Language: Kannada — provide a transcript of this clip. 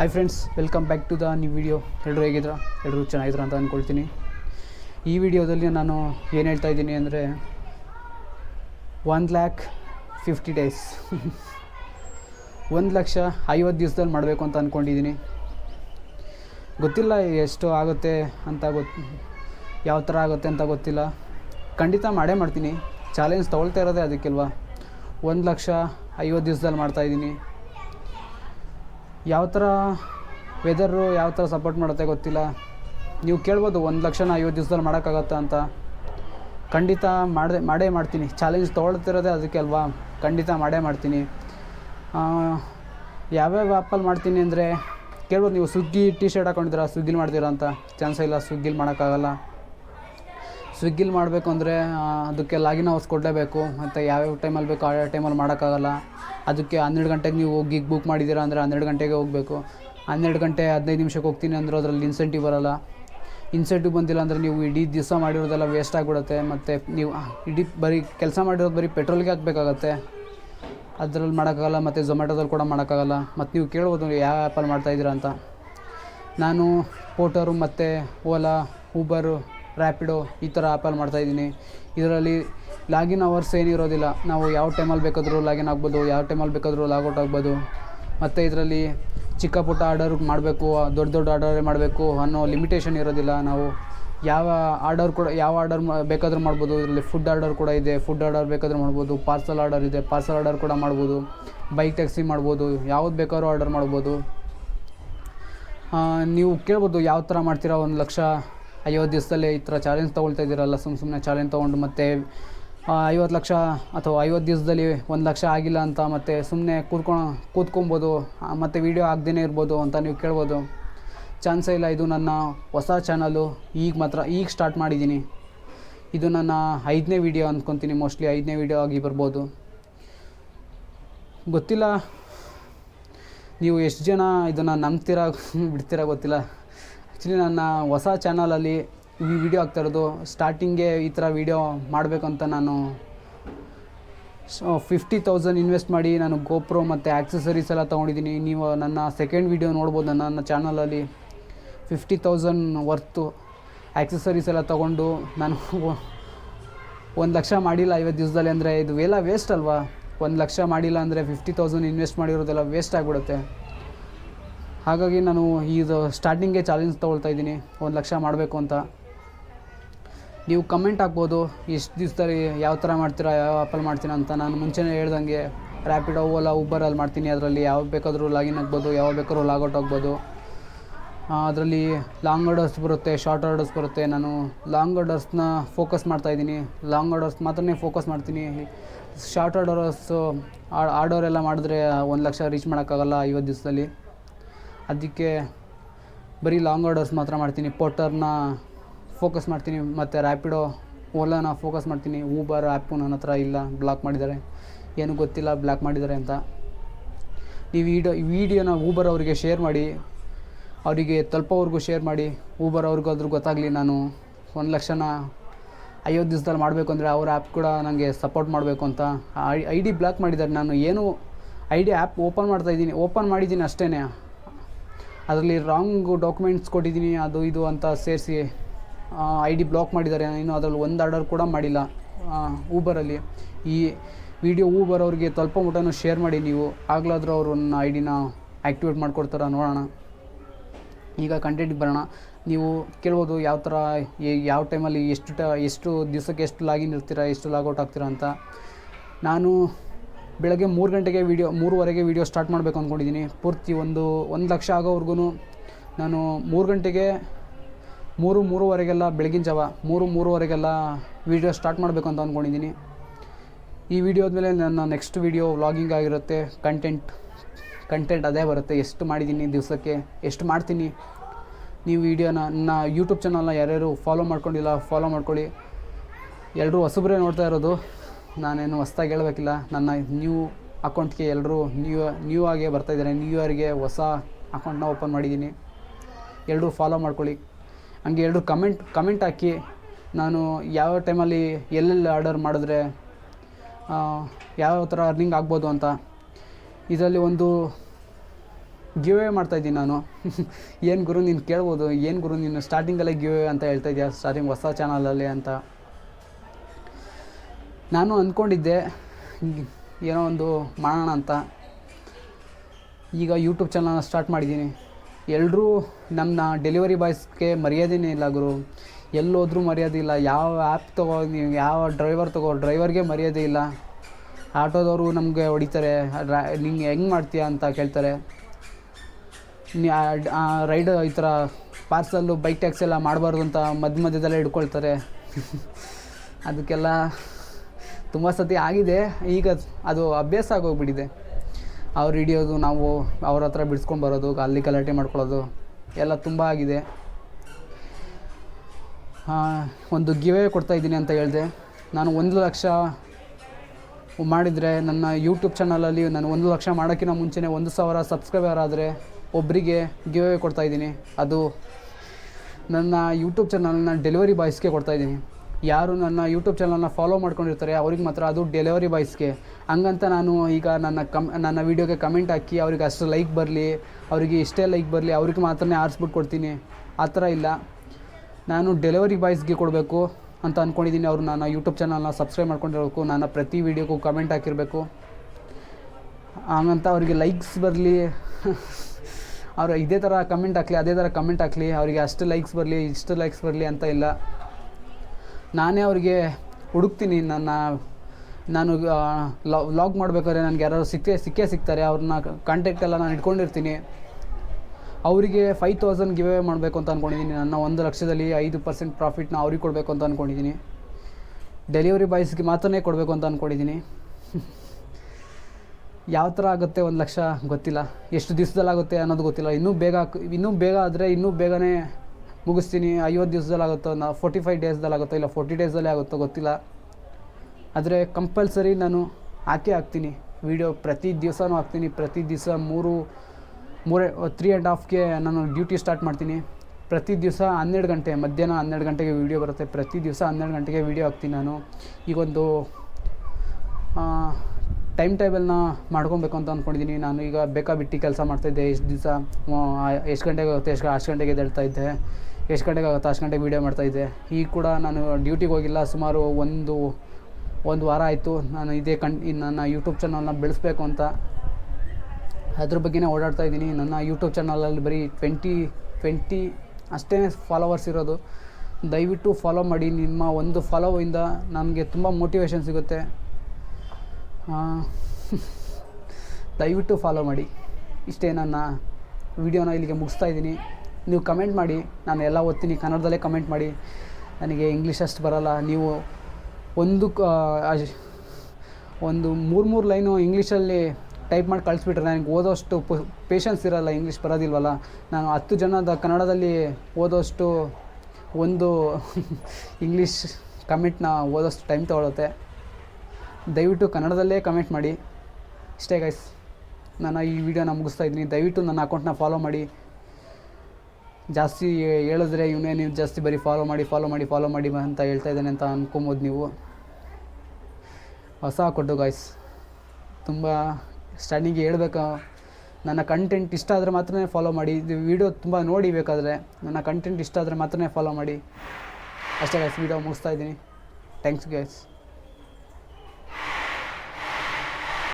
Hi friends welcome back to the new video ಎಲ್ಲರೂ ಹೇಗಿದ್ರ ಎಲ್ಲರೂ ಚೆನ್ನಾಗಿದ್ರ ಅಂತ ಅಂದ್ಕೊಳ್ತೀನಿ ಈ ವಿಡಿಯೋದಲ್ಲಿ ನಾನು ಏನು ಹೇಳ್ತಾ ಇದ್ದೀನಿ ಅಂದರೆ ಒನ್ ಲ್ಯಾಕ್ ಫಿಫ್ಟಿ ಡೇಸ್ ಒಂದು ಲಕ್ಷ ಐವತ್ತು ದಿವಸದಲ್ಲಿ ಮಾಡಬೇಕು ಅಂತ ಅಂದ್ಕೊಂಡಿದ್ದೀನಿ ಗೊತ್ತಿಲ್ಲ ಎಷ್ಟು ಆಗುತ್ತೆ ಅಂತ ಗೊತ್ತು ಯಾವ ಥರ ಆಗುತ್ತೆ ಅಂತ ಗೊತ್ತಿಲ್ಲ. ಖಂಡಿತ ಮಾಡೇ ಮಾಡ್ತೀನಿ. ಚಾಲೆಂಜ್ ತೊಗೊಳ್ತಾ ಇರೋದೇ ಅದಕ್ಕಿಲ್ವಾ? ಒಂದು ಲಕ್ಷ ಐವತ್ತು ದಿವಸದಲ್ಲಿ ಮಾಡ್ತಾಯಿದ್ದೀನಿ ಯಾವ ಥರ ವೆದರು ಯಾವ ಥರ ಸಪೋರ್ಟ್ ಮಾಡುತ್ತೆ ಗೊತ್ತಿಲ್ಲ. ನೀವು ಕೇಳ್ಬೋದು, ಒಂದು ಲಕ್ಷನ ಐವತ್ತು ದಿವಸದಲ್ಲಿ ಮಾಡೋಕ್ಕಾಗತ್ತಾ ಅಂತ. ಖಂಡಿತ ಮಾಡದೆ, ಮಾಡೇ ಮಾಡ್ತೀನಿ. ಚಾಲೆಂಜ್ ತೊಗೊಳ್ತಿರೋದೇ ಅದಕ್ಕೆ ಅಲ್ವಾ? ಖಂಡಿತ ಮಾಡೇ ಮಾಡ್ತೀನಿ. ಯಾವ್ಯಾವ ಆ್ಯಪಲ್ಲಿ ಮಾಡ್ತೀನಿ ಅಂದರೆ, ಕೇಳ್ಬೋದು ನೀವು ಸ್ವಿಗ್ಗಿ ಟಿ ಶರ್ಟ್ ಹಾಕೊಂಡಿದ್ದೀರಾ? ಸ್ವಿಗ್ಗಿಲಿ ಮಾಡ್ತೀರಾ ಅಂತ? ಚಾನ್ಸೇ ಇಲ್ಲ ಸ್ವಿಗ್ಗಿಲಿ ಮಾಡೋಕ್ಕಾಗಲ್ಲ. ಸ್ವಿಗ್ಗಿಲಿ ಮಾಡಬೇಕು ಅಂದರೆ ಅದಕ್ಕೆ ಲಾಗಿನ್ ಅವರ್ಸ್ ಕೊಡಲೇಬೇಕು. ಮತ್ತು ಯಾವ್ಯಾವ ಟೈಮಲ್ಲಿ ಬೇಕು, ಆ ಟೈಮಲ್ಲಿ ಮಾಡೋಕ್ಕಾಗಲ್ಲ. ಅದಕ್ಕೆ ಹನ್ನೆರಡು ಗಂಟೆಗೆ ನೀವು ಗಿಗ್ ಬುಕ್ ಮಾಡಿದ್ದೀರಾ ಅಂದರೆ ಹನ್ನೆರಡು ಗಂಟೆಗೆ ಹೋಗಬೇಕು. ಹನ್ನೆರಡು ಗಂಟೆ ಹದಿನೈದು ನಿಮಿಷಕ್ಕೆ ಹೋಗ್ತೀನಿ ಅಂದ್ರೆ ಅದರಲ್ಲಿ ಇನ್ಸೆಂಟಿವ್ ಬರೋಲ್ಲ. ಇನ್ಸೆಂಟಿವ್ ಬಂದಿಲ್ಲ ಅಂದರೆ ನೀವು ಇಡೀ ದಿವಸ ಮಾಡಿರೋದೆಲ್ಲ ವೇಸ್ಟ್ ಆಗಿಬಿಡುತ್ತೆ. ಮತ್ತು ನೀವು ಇಡೀ ಬರೀ ಕೆಲಸ ಮಾಡಿರೋದು ಬರೀ ಪೆಟ್ರೋಲ್ಗೆ ಹಾಕಬೇಕಾಗತ್ತೆ. ಅದರಲ್ಲಿ ಮಾಡೋಕ್ಕಾಗಲ್ಲ, ಮತ್ತು ಝೊಮ್ಯಾಟೋದಲ್ಲಿ ಕೂಡ ಮಾಡೋಕ್ಕಾಗಲ್ಲ. ಮತ್ತು ನೀವು ಕೇಳ್ಬೋದು ಯಾವ ಆ್ಯಪಲ್ಲಿ ಮಾಡ್ತಾಯಿದ್ದೀರಾ ಅಂತ. ನಾನು ಪೋಟರು ಮತ್ತು ಓಲಾ ಊಬರು ರ್ಯಾಪಿಡೋ ಈ ಥರ ಆ್ಯಪಲ್ಲಿ ಮಾಡ್ತಾಯಿದ್ದೀನಿ ಇದರಲ್ಲಿ ಲಾಗಿನ್ ಅವರ್ಸ್ ಏನಿರೋದಿಲ್ಲ ನಾವು ಯಾವ ಟೈಮಲ್ಲಿ ಬೇಕಾದರೂ ಲಾಗಿನ್ ಆಗ್ಬೋದು, ಯಾವ ಟೈಮಲ್ಲಿ ಬೇಕಾದರೂ ಲಾಗೌಟ್ ಆಗ್ಬೋದು. ಮತ್ತು ಇದರಲ್ಲಿ ಚಿಕ್ಕ ಪುಟ್ಟ ಆರ್ಡರ್ ಮಾಡಬೇಕು, ದೊಡ್ಡ ದೊಡ್ಡ ಆರ್ಡರೇ ಮಾಡಬೇಕು ಅನ್ನೋ ಲಿಮಿಟೇಷನ್ ಇರೋದಿಲ್ಲ. ನಾವು ಯಾವ ಆರ್ಡರ್ ಕೂಡ, ಯಾವ ಆರ್ಡರ್ ಬೇಕಾದರೂ ಮಾಡ್ಬೋದು. ಇದರಲ್ಲಿ ಫುಡ್ ಆರ್ಡರ್ ಕೂಡ ಇದೆ. ಫುಡ್ ಆರ್ಡರ್ ಬೇಕಾದರೂ ಮಾಡ್ಬೋದು. ಪಾರ್ಸಲ್ ಆರ್ಡರ್ ಇದೆ. ಪಾರ್ಸಲ್ ಆರ್ಡರ್ ಕೂಡ ಮಾಡ್ಬೋದು. ಬೈಕ್ ಟ್ಯಾಕ್ಸಿ ಮಾಡ್ಬೋದು. ಯಾವ್ದು ಬೇಕಾದ್ರೂ ಆರ್ಡರ್ ಮಾಡ್ಬೋದು. ನೀವು ಕೇಳ್ಬೋದು ಯಾವ ಥರ ಮಾಡ್ತೀರಾ? ಒಂದು ಲಕ್ಷ ಐವತ್ತು ದಿವಸದಲ್ಲೇ ಈ ಥರ ಚಾಲೆಂಜ್ ತೊಗೊಳ್ತಾ ಇದ್ದೀರಲ್ಲ ಸುಮ್ಮ ಸುಮ್ಮನೆ ಚಾಲೆಂಜ್ ತೊಗೊಂಡು ಮತ್ತೆ ಐವತ್ತು ಲಕ್ಷ ಅಥವಾ ಐವತ್ತು ದಿವಸದಲ್ಲಿ ಒಂದು ಲಕ್ಷ ಆಗಿಲ್ಲ ಅಂತ ಮತ್ತು ಸುಮ್ಮನೆ ಕೂತ್ಕೊಂಡು ಕೂತ್ಕೊಬೋದು ಮತ್ತು ವೀಡಿಯೋ ಆಗದೇ ಇರ್ಬೋದು ಅಂತ ನೀವು ಕೇಳ್ಬೋದು. ಚಾನ್ಸೇ ಇಲ್ಲ, ಇದು ನನ್ನ ಹೊಸ ಚಾನಲು ಈಗ ಮಾತ್ರ, ಈಗ ಸ್ಟಾರ್ಟ್ ಮಾಡಿದ್ದೀನಿ. ಇದು ನನ್ನ ಐದನೇ ವೀಡಿಯೋ ಅಂದ್ಕೊತೀನಿ ಮೋಸ್ಟ್ಲಿ ಐದನೇ ವೀಡಿಯೋ ಆಗಿ ಬರ್ಬೋದು. ಗೊತ್ತಿಲ್ಲ. ನೀವು ಎಷ್ಟು ಜನ ಇದನ್ನು ನಂಬ್ತೀರಾ, ಬಿಡ್ತೀರಾ ಗೊತ್ತಿಲ್ಲ. ಆ್ಯಕ್ಚುಲಿ ನನ್ನ ಹೊಸ ಚಾನಲಲ್ಲಿ ಈ ವಿಡಿಯೋ ಆಗ್ತಾ ಇರೋದು. ಸ್ಟಾರ್ಟಿಂಗೇ ಈ ಥರ ವೀಡಿಯೋ ಮಾಡಬೇಕಂತ ನಾನು ಫಿಫ್ಟಿ ತೌಸಂಡ್ ಇನ್ವೆಸ್ಟ್ ಮಾಡಿ ನಾನು ಗೋಪ್ರೋ ಮತ್ತು ಆ್ಯಕ್ಸಸರೀಸ್ ಎಲ್ಲ ತೊಗೊಂಡಿದ್ದೀನಿ. ನೀವು ನನ್ನ ಸೆಕೆಂಡ್ ವೀಡಿಯೋ ನೋಡ್ಬೋದು ನನ್ನ ನನ್ನ ಚಾನಲಲ್ಲಿ ಫಿಫ್ಟಿ ತೌಸಂಡ್ ವರ್ತು ಆ್ಯಕ್ಸಸರೀಸ್ ಎಲ್ಲ ತೊಗೊಂಡು ನಾನು ಒಂದು ಲಕ್ಷ ಮಾಡಿಲ್ಲ ಐವತ್ತು ದಿವಸದಲ್ಲಿ. ಅಂದರೆ ಇದು ಎಲ್ಲ ವೇಸ್ಟ್ ಅಲ್ವಾ? ಒಂದು ಲಕ್ಷ ಮಾಡಿಲ್ಲ ಅಂದರೆ ಫಿಫ್ಟಿ ತೌಸಂಡ್ ಇನ್ವೆಸ್ಟ್ ಮಾಡಿರೋದೆಲ್ಲ ವೇಸ್ಟ್ ಆಗಿಬಿಡುತ್ತೆ. ಹಾಗಾಗಿ ನಾನು ಇದು ಸ್ಟಾರ್ಟಿಂಗೇ ಚಾಲೆಂಜ್ ತೊಗೊಳ್ತಾ ಇದ್ದೀನಿ. ಒಂದು ಲಕ್ಷ ಮಾಡಬೇಕು ಅಂತ. ನೀವು ಕಮೆಂಟ್ ಹಾಕ್ಬೋದು, ಎಷ್ಟು ದಿವಸದಲ್ಲಿ ಯಾವ ಥರ ಮಾಡ್ತೀರಾ, ಯಾವ ಆ್ಯಪಲ್ಲಿ ಮಾಡ್ತೀರಾ ಅಂತ ನಾನು ಮುಂಚೆನೇ ಹೇಳ್ದಂಗೆ ರ್ಯಾಪಿಡೋ ಓಲಾ ಊಬರಲ್ಲಿ ಮಾಡ್ತೀನಿ. ಅದರಲ್ಲಿ ಯಾವ ಬೇಕಾದರೂ ಲಾಗಿನ್ ಆಗ್ಬೋದು ಯಾವ ಬೇಕಾದ್ರೂ ಲಾಗೌಟ್ ಆಗ್ಬೋದು. ಅದರಲ್ಲಿ ಲಾಂಗ್ ಆರ್ಡರ್ಸ್ ಬರುತ್ತೆ ಶಾರ್ಟ್ ಆರ್ಡರ್ಸ್ ಬರುತ್ತೆ. ನಾನು ಲಾಂಗ್ ಆರ್ಡರ್ಸ್ನ ಫೋಕಸ್ ಮಾಡ್ತಾಯಿದ್ದೀನಿ ಲಾಂಗ್ ಆರ್ಡರ್ಸ್ ಮಾತ್ರನೇ ಫೋಕಸ್ ಮಾಡ್ತೀನಿ. ಶಾರ್ಟ್ ಆರ್ಡರ್ಸು ಆರ್ಡರ್ ಎಲ್ಲ ಮಾಡಿದ್ರೆ ಒಂದು ಲಕ್ಷ ರೀಚ್ ಮಾಡೋಕ್ಕಾಗಲ್ಲ ಐವತ್ತು ದಿವಸದಲ್ಲಿ. ಅದಕ್ಕೆ ಬರೀ ಲಾಂಗ್ ಆರ್ಡರ್ಸ್ ಮಾತ್ರ ಮಾಡ್ತೀನಿ. ಪೋಟರ್ನ ಫೋಕಸ್ ಮಾಡ್ತೀನಿ. ಮತ್ತು ರ್ಯಾಪಿಡೋ ಓಲಾನ ಫೋಕಸ್ ಮಾಡ್ತೀನಿ. ಊಬರ್ ಆ್ಯಪು ನನ್ನ ಹತ್ರ ಇಲ್ಲ. ಬ್ಲಾಕ್ ಮಾಡಿದ್ದಾರೆ. ಏನೂ ಗೊತ್ತಿಲ್ಲ. ಬ್ಲಾಕ್ ಮಾಡಿದ್ದಾರೆ ಅಂತ. ನೀವು ವಿಡಿಯೋ ವಿಡಿಯೋನ ಊಬರ್ ಅವರಿಗೆ ಶೇರ್ ಮಾಡಿ. ಅವರಿಗೆ ತಲುಪೋವರೆಗೂ ಶೇರ್ ಮಾಡಿ. ಊಬರ್ ಅದ್ರ ಗೊತ್ತಾಗಲಿ ನಾನು ಒಂದು ಲಕ್ಷನ ಐವತ್ತು ದಿವಸದಲ್ಲಿ ಮಾಡಬೇಕು ಅಂದರೆ ಅವ್ರ ಆ್ಯಪ್ ಕೂಡ ನನಗೆ ಸಪೋರ್ಟ್ ಮಾಡಬೇಕು ಅಂತ. ಐ ಡಿ ಬ್ಲಾಕ್ ಮಾಡಿದ್ದಾರೆ. ನಾನು ಏನು ಐ ಡಿ ಆ್ಯಪ್ ಓಪನ್ ಮಾಡ್ತಾಯಿದ್ದೀನಿ ಓಪನ್ ಮಾಡಿದ್ದೀನಿ ಅಷ್ಟೇ ಅದರಲ್ಲಿ ರಾಂಗ್ ಡಾಕ್ಯುಮೆಂಟ್ಸ್ ಕೊಟ್ಟಿದ್ದೀನಿ, ಅದು ಇದು ಅಂತ ಸೇರಿಸಿ ಐ ಡಿ ಬ್ಲಾಕ್ ಮಾಡಿದ್ದಾರೆ. ಇನ್ನು ಅದರಲ್ಲಿ ಒಂದು ಆರ್ಡರ್ ಕೂಡ ಮಾಡಿಲ್ಲ ಊಬರಲ್ಲಿ ಈ ವಿಡಿಯೋ ಊಬರ್ ಅವ್ರಿಗೆ ತಲುಪ ಮುಟ್ಟನೂ ಶೇರ್ ಮಾಡಿ ನೀವು. ಆಗ್ಲಾದರೂ ಅವರು ನನ್ನ ಐ ಡಿನ ಆ್ಯಕ್ಟಿವೇಟ್ ಮಾಡಿಕೊಡ್ತಾರ ನೋಡೋಣ. ಈಗ ಕಂಟೆಂಟ್ಗೆ ಬರೋಣ. ನೀವು ಕೇಳ್ಬೋದು ಯಾವ ಥರ ಯಾವ ಟೈಮಲ್ಲಿ ಎಷ್ಟು ಟ, ಎಷ್ಟು ದಿವಸಕ್ಕೆ ಎಷ್ಟು ಲಾಗಿನ್ ಇರ್ತೀರಾ, ಎಷ್ಟು ಲಾಗೌಟ್ ಆಗ್ತೀರಾ ಅಂತ. ನಾನು ಬೆಳಗ್ಗೆ ಮೂರು ಗಂಟೆಗೆ ವೀಡಿಯೋ ಮೂರುವರೆಗೆ ವೀಡಿಯೋ ಸ್ಟಾರ್ಟ್ ಮಾಡಬೇಕು ಅಂದ್ಕೊಂಡಿದ್ದೀನಿ ಪೂರ್ತಿ ಒಂದು ಒಂದು ಲಕ್ಷ ಆಗೋವರೆಗೂ ನಾನು ಮೂರು ಗಂಟೆಗೆ, ಮೂರು, ಮೂರುವರೆಗೆಲ್ಲ ಬೆಳಗಿನ ಜಾವ, ಮೂರು, ಮೂರುವರೆಗೆಲ್ಲ ವೀಡಿಯೋ ಸ್ಟಾರ್ಟ್ ಮಾಡಬೇಕು ಅಂತ ಅಂದ್ಕೊಂಡಿದ್ದೀನಿ ಈ ವಿಡಿಯೋ ಮೇಲೆ ನನ್ನ ನೆಕ್ಸ್ಟ್ ವೀಡಿಯೋ ವ್ಲಾಗಿಂಗ್ ಆಗಿರುತ್ತೆ. ಕಂಟೆಂಟ್ ಕಂಟೆಂಟ್ ಅದೇ ಬರುತ್ತೆ. ಎಷ್ಟು ಮಾಡಿದ್ದೀನಿ ದಿವಸಕ್ಕೆ, ಎಷ್ಟು ಮಾಡ್ತೀನಿ. ನೀವು ವೀಡಿಯೋನ ನನ್ನ ಯೂಟ್ಯೂಬ್ ಚಾನಲ್ನ ಯಾರ್ಯಾರು ಫಾಲೋ ಮಾಡ್ಕೊಂಡಿಲ್ಲ ಫಾಲೋ ಮಾಡ್ಕೊಳ್ಳಿ. ಎಲ್ಲರೂ ಹೊಸಬ್ರೇ ನೋಡ್ತಾ ಇರೋದು. ನಾನೇನು ಹೊಸ್ದಾಗಿ ಹೇಳಬೇಕಿಲ್ಲ. ನನ್ನ ನ್ಯೂ ಅಕೌಂಟ್ಗೆ ಎಲ್ಲರೂ ನ್ಯೂ ನ್ಯೂ ಆಗೇ ಬರ್ತಾಯಿದ್ದಾರೆ ನ್ಯೂ ಇಯರ್ಗೆ ಹೊಸ ಅಕೌಂಟ್ನ ಓಪನ್ ಮಾಡಿದ್ದೀನಿ. ಎಲ್ಲರೂ ಫಾಲೋ ಮಾಡ್ಕೊಳ್ಳಿ. ಹಂಗೆ ಎಲ್ಲರೂ ಕಮೆಂಟ್ ಕಮೆಂಟ್ ಹಾಕಿ. ನಾನು ಯಾವ ಟೈಮಲ್ಲಿ ಎಲ್ಲೆಲ್ಲಿ ಆರ್ಡರ್ ಮಾಡಿದ್ರೆ ಯಾವ ಥರ ಅರ್ನಿಂಗ್ ಆಗ್ಬೋದು ಅಂತ. ಇದರಲ್ಲಿ ಒಂದು ಗಿವ್ ಮಾಡ್ತಾಯಿದ್ದೀನಿ ನಾನು. ಏನು ಗುರು ನೀನು ಕೇಳ್ಬೋದು. ಏನು ಗುರು ನೀನು ಸ್ಟಾರ್ಟಿಂಗಲ್ಲೇ ಗಿವೇ ಅಂತ ಹೇಳ್ತಾ ಇದೆಯಾ? ಸ್ಟಾರ್ಟಿಂಗ್ ಹೊಸ ಚಾನಲಲ್ಲಿ ಅಂತ. ನಾನು ಅಂದ್ಕೊಂಡಿದ್ದೆ ಏನೋ ಒಂದು ಮಾಡೋಣ ಅಂತ. ಈಗ ಯೂಟ್ಯೂಬ್ ಚಾನಲ್ನ ಸ್ಟಾರ್ಟ್ ಮಾಡಿದ್ದೀನಿ. ಎಲ್ಲರೂ ನಮ್ಮ ಡೆಲಿವರಿ ಬಾಯ್ಸ್ಗೆ ಮರ್ಯಾದೆನೇ ಇಲ್ಲ ಗುರು. ಎಲ್ಲೋದ್ರೂ ಮರ್ಯಾದೆ ಇಲ್ಲ. ಯಾವ ಆ್ಯಪ್ ತಗೋ ನೀವು ಯಾವ ಡ್ರೈವರ್ ತಗೋ ಡ್ರೈವರ್ಗೆ ಮರ್ಯಾದೆ ಇಲ್ಲ. ಆಟೋದವರು ನಮಗೆ ಹೊಡಿತಾರೆ. ನಿಂಗೆ ಹೆಂಗೆ ಮಾಡ್ತೀಯಾ ಅಂತ ಕೇಳ್ತಾರೆ. ರೈಡ್ ಈ ಥರ ಪಾರ್ಸಲ್ಲು ಬೈಕ್ ಟ್ಯಾಕ್ಸ್ ಎಲ್ಲ ಮಾಡಬಾರ್ದು ಅಂತ ಮಧ್ಯ ಮಧ್ಯದಲ್ಲೇ ಹಿಡ್ಕೊಳ್ತಾರೆ. ಅದಕ್ಕೆಲ್ಲ ತುಂಬ ಸತಿ ಆಗಿದೆ. ಈಗ ಅದು ಅಭ್ಯಾಸ ಆಗೋಗ್ಬಿಟ್ಟಿದೆ. ಅವ್ರು ಹಿಡಿಯೋದು, ನಾವು ಅವ್ರ ಹತ್ರ ಬಿಡಿಸ್ಕೊಂಡು ಬರೋದು, ಅಲ್ಲಿ ಗಲಾಟೆ ಮಾಡ್ಕೊಳ್ಳೋದು, ಎಲ್ಲ ತುಂಬ ಆಗಿದೆ. ಒಂದು ಗಿವೇ ಕೊಡ್ತಾಯಿದ್ದೀನಿ ಅಂತ ಹೇಳಿದೆ. ನಾನು ಒಂದು ಲಕ್ಷ ಮಾಡಿದರೆ ನನ್ನ ಯೂಟ್ಯೂಬ್ ಚಾನಲಲ್ಲಿ ನಾನು ಒಂದು ಲಕ್ಷ ಮಾಡೋಕ್ಕಿಂತ ಮುಂಚೆನೇ ಒಂದು ಸಾವಿರ ಸಬ್ಸ್ಕ್ರೈಬರ್ ಆದರೆ ಒಬ್ಬರಿಗೆ ಗಿವೇ ಕೊಡ್ತಾಯಿದ್ದೀನಿ ಅದು ನನ್ನ ಯೂಟ್ಯೂಬ್ ಚಾನಲ್ನ ಡೆಲಿವರಿ ಬಾಯ್ಸ್ಗೆ ಕೊಡ್ತಾಯಿದ್ದೀನಿ ಯಾರು ನನ್ನ ಯೂಟ್ಯೂಬ್ ಚಾನಲನ್ನ ಫಾಲೋ ಮಾಡ್ಕೊಂಡಿರ್ತಾರೆ, ಅವ್ರಿಗೆ ಮಾತ್ರ ಅದು ಡೆಲಿವರಿ ಬಾಯ್ಸ್ಗೆ ಹಂಗಂತ ನಾನು ಈಗ ನನ್ನ ಕಮ್ ನನ್ನ ವೀಡಿಯೋಗೆ ಕಮೆಂಟ್ ಹಾಕಿ ಅವ್ರಿಗೆ ಅಷ್ಟು ಲೈಕ್ ಬರಲಿ, ಅವರಿಗೆ ಇಷ್ಟೇ ಲೈಕ್ ಬರಲಿ, ಅವ್ರಿಗೆ ಮಾತ್ರನೇ ಆರಿಸ್ಬಿಟ್ಟು ಕೊಡ್ತೀನಿ. ಆ ಥರ ಇಲ್ಲ. ನಾನು ಡೆಲಿವರಿ ಬಾಯ್ಸ್ಗೆ ಕೊಡಬೇಕು ಅಂತ ಅಂದ್ಕೊಂಡಿದ್ದೀನಿ ಅವರು ನನ್ನ ಯೂಟ್ಯೂಬ್ ಚಾನಲ್ನ ಸಬ್ಸ್ಕ್ರೈಬ್ ಮಾಡ್ಕೊಂಡಿರಬೇಕು ನನ್ನ ಪ್ರತಿ ವೀಡಿಯೋಗೂ ಕಮೆಂಟ್ ಹಾಕಿರಬೇಕು. ಹಂಗಂತ ಅವರಿಗೆ ಲೈಕ್ಸ್ ಬರಲಿ. ಅವರು ಇದೇ ಥರ ಕಮೆಂಟ್ ಹಾಕಲಿ, ಅದೇ ಥರ ಕಮೆಂಟ್ ಹಾಕಲಿ, ಅವರಿಗೆ ಅಷ್ಟು ಲೈಕ್ಸ್ ಬರಲಿ, ಇಷ್ಟು ಲೈಕ್ಸ್ ಬರಲಿ ಅಂತ ಇಲ್ಲ. ನಾನೇ ಅವರಿಗೆ ಹುಡುಕ್ತೀನಿ. ನನ್ನ, ನಾನು ಲಾಗ್ ಮಾಡಬೇಕಾದ್ರೆ ನನಗೆ ಯಾರು ಸಿಕ್ಕೇ ಸಿಕ್ಕೇ ಸಿಗ್ತಾರೆ. ಅವ್ರನ್ನ ಕಾಂಟ್ಯಾಕ್ಟ್ ಎಲ್ಲ ನಾನು ಇಟ್ಕೊಂಡಿರ್ತೀನಿ. ಅವರಿಗೆ ಫೈವ್ ತೌಸಂಡ್ ಗಿವ್ ಮಾಡಬೇಕು ಅಂತ ಅಂದ್ಕೊಂಡಿದ್ದೀನಿ ನನ್ನ ಒಂದು ಲಕ್ಷದಲ್ಲಿ ಐದು ಪರ್ಸೆಂಟ್ ಪ್ರಾಫಿಟ್ನ ಅವ್ರಿಗೆ ಕೊಡಬೇಕು ಅಂತ ಅಂದ್ಕೊಂಡಿದ್ದೀನಿ ಡೆಲಿವರಿ ಬಾಯ್ಸ್ಗೆ ಮಾತ್ರನೇ ಕೊಡಬೇಕು ಅಂತ ಅಂದ್ಕೊಂಡಿದ್ದೀನಿ ಯಾವ ಥರ ಆಗುತ್ತೆ ಒಂದು ಲಕ್ಷ ಗೊತ್ತಿಲ್ಲ. ಎಷ್ಟು ದಿವಸದಲ್ಲಾಗುತ್ತೆ ಅನ್ನೋದು ಗೊತ್ತಿಲ್ಲ. ಇನ್ನೂ ಬೇಗ ಇನ್ನೂ ಬೇಗ ಆದರೆ ಇನ್ನೂ ಬೇಗನೆ ಮುಗಿಸ್ತೀನಿ, ಐವತ್ತು ದಿವಸದಲ್ಲಿ ಆಗುತ್ತೋ ನಾ ಫೋರ್ಟಿ ಫೈವ್ ಡೇಸ್ದಲ್ಲಿ ಆಗುತ್ತೋ ಇಲ್ಲ ಫೋರ್ಟಿ ಡೇಸಲ್ಲಿ ಆಗುತ್ತೋ ಗೊತ್ತಿಲ್ಲ. ಆದರೆ ಕಂಪಲ್ಸರಿ ನಾನು ಹಾಕೇ ಹಾಕ್ತೀನಿ. ವೀಡಿಯೋ ಪ್ರತಿ ದಿವಸನೂ ಹಾಕ್ತೀನಿ. ಪ್ರತಿ ದಿವಸ ಮೂರು, ಮೂರೇ ತ್ರೀ ಆ್ಯಂಡ್ ಹಾಫ್ಗೆ ನಾನು ಡ್ಯೂಟಿ ಸ್ಟಾರ್ಟ್ ಮಾಡ್ತೀನಿ. ಪ್ರತಿ ದಿವಸ ಹನ್ನೆರಡು ಗಂಟೆ, ಮಧ್ಯಾಹ್ನ ಹನ್ನೆರಡು ಗಂಟೆಗೆ ವೀಡಿಯೋ ಬರುತ್ತೆ. ಪ್ರತಿ ದಿವಸ ಹನ್ನೆರಡು ಗಂಟೆಗೆ ವೀಡಿಯೋ ಹಾಕ್ತೀನಿ ನಾನು. ಈಗೊಂದು ಟೈಮ್ ಟೇಬಲ್ನ ಮಾಡ್ಕೊಬೇಕು ಅಂತ ಅಂದ್ಕೊಂಡಿದ್ದೀನಿ ನಾನು ಈಗ ಬೇಕಾಬಿಟ್ಟು ಕೆಲಸ ಮಾಡ್ತಾಯಿದ್ದೆ ಎಷ್ಟು ದಿವಸ ಎಷ್ಟು ಗಂಟೆಗೆ ಆಗುತ್ತೆ, ಎಷ್ಟು ಅಷ್ಟು ಗಂಟೆಗೆ ಎದ್ದೇಳ್ತಾ ಇದ್ದೆ. ಎಷ್ಟು ಗಂಟೆಗೆ ಆಗುತ್ತೆ, ಅಷ್ಟು ಗಂಟೆಗೆ ವೀಡಿಯೋ ಮಾಡ್ತಾಯಿದ್ದೆ ಈಗ ಕೂಡ ನಾನು ಡ್ಯೂಟಿಗೆ ಹೋಗಿಲ್ಲ. ಸುಮಾರು ಒಂದು ಒಂದು ವಾರ ಆಯಿತು. ನಾನು ಇದೇ ಕಣ್ ನನ್ನ ಯೂಟ್ಯೂಬ್ ಚಾನಲ್ನ ಬೆಳೆಸಬೇಕು ಅಂತ. ಅದ್ರ ಬಗ್ಗೆನೇ ಓಡಾಡ್ತಾ ಇದ್ದೀನಿ. ನನ್ನ ಯೂಟ್ಯೂಬ್ ಚಾನಲಲ್ಲಿ ಬರೀ ಟ್ವೆಂಟಿ ಟ್ವೆಂಟಿ ಅಷ್ಟೇ ಫಾಲೋವರ್ಸ್ ಇರೋದು. ದಯವಿಟ್ಟು ಫಾಲೋ ಮಾಡಿ. ನಿಮ್ಮ ಒಂದು ಫಾಲೋವಿಂದ ನನಗೆ ತುಂಬ ಮೋಟಿವೇಶನ್ ಸಿಗುತ್ತೆ. ದಯವಿಟ್ಟು ಫಾಲೋ ಮಾಡಿ. ಇಷ್ಟೇ ನನ್ನ ವಿಡಿಯೋನ ಇಲ್ಲಿಗೆ ಮುಗಿಸ್ತಾ ಇದ್ದೀನಿ. ನೀವು ಕಮೆಂಟ್ ಮಾಡಿ. ನಾನು ಎಲ್ಲ ಓದ್ತೀನಿ. ಕನ್ನಡದಲ್ಲೇ ಕಮೆಂಟ್ ಮಾಡಿ. ನನಗೆ ಇಂಗ್ಲೀಷ್ ಅಷ್ಟು ಬರಲ್ಲ. ನೀವು ಒಂದು ಒಂದು ಮೂರು ಮೂರು ಲೈನು ಇಂಗ್ಲೀಷಲ್ಲಿ ಟೈಪ್ ಮಾಡಿ ಕಳಿಸ್ಬಿಟ್ರೆ ನನಗೆ ಓದೋಷ್ಟು ಪೇಷನ್ಸ್ ಇರೋಲ್ಲ. ಇಂಗ್ಲೀಷ್ ಬರೋದಿಲ್ವಲ್ಲ. ನಾನು ಹತ್ತು ಜನದ ಕನ್ನಡದಲ್ಲಿ ಓದೋಷ್ಟು ಒಂದು ಇಂಗ್ಲೀಷ್ ಕಮೆಂಟ್ನ ಓದೋಷ್ಟು ಟೈಮ್ ತೊಗೊಳುತ್ತೆ. ದಯವಿಟ್ಟು ಕನ್ನಡದಲ್ಲೇ ಕಮೆಂಟ್ ಮಾಡಿ. ಇಷ್ಟೇ ಗೈಸ್ ನಾನು ಈ ವಿಡಿಯೋನ ಮುಗಿಸ್ತಾ ಇದ್ದೀನಿ. ದಯವಿಟ್ಟು ನನ್ನ ಅಕೌಂಟ್ನ ಫಾಲೋ ಮಾಡಿ. ಜಾಸ್ತಿ ಹೇಳಿದ್ರೆ ಇವನೇ ನೀವು ಜಾಸ್ತಿ ಬರೀ ಫಾಲೋ ಮಾಡಿ ಫಾಲೋ ಮಾಡಿ ಫಾಲೋ ಮಾಡಿ ಅಂತ ಹೇಳ್ತಾ ಇದ್ದಾನೆ ಅಂತ ಅಂದ್ಕೊಬೋದು ನೀವು. ಹೊಸ ಕೊಟ್ಟು ಗಾಯ್ಸ್ ತುಂಬ ಸ್ಟಾರ್ಟಿಂಗಿಗೆ ಹೇಳ್ಬೇಕು. ನನ್ನ ಕಂಟೆಂಟ್ ಇಷ್ಟ ಆದರೆ ಮಾತ್ರ ಫಾಲೋ ಮಾಡಿ. ಇದು ವೀಡಿಯೋ ತುಂಬ ನೋಡಿ ಬೇಕಾದರೆ ನನ್ನ ಕಂಟೆಂಟ್ ಇಷ್ಟ ಆದರೆ ಮಾತ್ರ ಫಾಲೋ ಮಾಡಿ. ಅಷ್ಟೇ ಗಾಯ್ಸ್ ವೀಡಿಯೋ ಮುಗಿಸ್ತಾ ಇದ್ದೀನಿ. Thanks guys